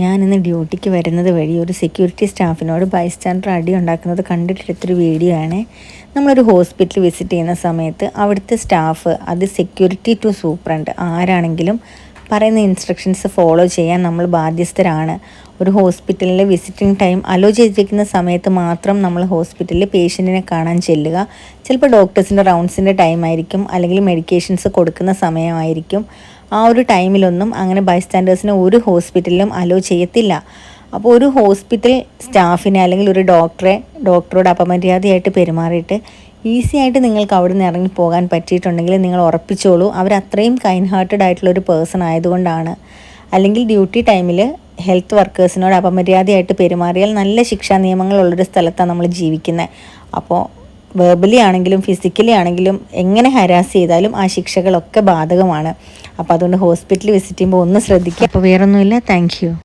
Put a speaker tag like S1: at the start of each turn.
S1: ഞാൻ ഇന്ന് ഡ്യൂട്ടിക്ക് വരുന്നത് വഴി ഒരു സെക്യൂരിറ്റി സ്റ്റാഫിനോട് ബൈസ്റ്റാൻഡർ അടി ഉണ്ടാക്കുന്നത് കണ്ടിട്ടെടുത്തൊരു വീഡിയോ ആണ് നമ്മളൊരു ഹോസ്പിറ്റൽ വിസിറ്റ് ചെയ്യുന്ന സമയത്ത് അവിടുത്തെ സ്റ്റാഫ് അത് സെക്യൂരിറ്റി ടു സൂപ്രണ്ട് ആരാണെങ്കിലും പറയുന്ന ഇൻസ്ട്രക്ഷൻസ് ഫോളോ ചെയ്യാൻ നമ്മൾ ബാധ്യസ്ഥരാണ്. ഒരു ഹോസ്പിറ്റലിലെ വിസിറ്റിംഗ് ടൈം അലോ ചെയ്തിരിക്കുന്ന സമയത്ത് മാത്രം നമ്മൾ ഹോസ്പിറ്റലിൽ പേഷ്യന്റിനെ കാണാൻ ചെല്ലുക. ചിലപ്പോൾ ഡോക്ടേഴ്സിന്റെ റൗണ്ട്സിന്റെ ടൈം ആയിരിക്കും അല്ലെങ്കിൽ മെഡിക്കേഷൻസ് കൊടുക്കുന്ന സമയമായിരിക്കും. ആ ഒരു ടൈമിലൊന്നും അങ്ങനെ ബൈസ്റ്റാൻഡേഴ്സിനെ ഒരു ഹോസ്പിറ്റലിലും അലോ ചെയ്യത്തില്ല. അപ്പോൾ ഒരു ഹോസ്പിറ്റൽ സ്റ്റാഫിനെ അല്ലെങ്കിൽ ഒരു ഡോക്ടറെ ഡോക്ടറോട് അപമര്യാദയായിട്ട് പെരുമാറിയിട്ട് ഈസി ആയിട്ട് നിങ്ങൾക്ക് അവിടെ നിന്ന് ഇറങ്ങി പോകാൻ പറ്റിയിട്ടുണ്ടെങ്കിൽ നിങ്ങൾ ഉറപ്പിച്ചോളൂ. അവർ അത്രയും കൈൻഡ് ഹാർട്ടഡ് ആയിട്ടുള്ള ഒരു പേഴ്സൺ ആയതുകൊണ്ടാണ്. അല്ലെങ്കിൽ ഡ്യൂട്ടി ടൈമിൽ ഹെൽത്ത് വർക്കേഴ്സിനോട് അപമര്യാദയായിട്ട് പെരുമാറിയാൽ നല്ല ശിക്ഷാ നിയമങ്ങളുള്ളൊരു സ്ഥലത്താണ് നമ്മൾ ജീവിക്കുന്നത് അപ്പോൾ വെർബലി ആണെങ്കിലും ഫിസിക്കലി ആണെങ്കിലും എങ്ങനെ ഹരാസ് ചെയ്താലും ആ ശിക്ഷകളൊക്കെ ബാധകമാണ്. അപ്പോൾ അതുകൊണ്ട് ഹോസ്പിറ്റൽ വിസിറ്റ് ചെയ്യുമ്പോൾ ഒന്ന് ശ്രദ്ധിക്കുക അപ്പോൾ വേറൊന്നുമില്ല. താങ്ക്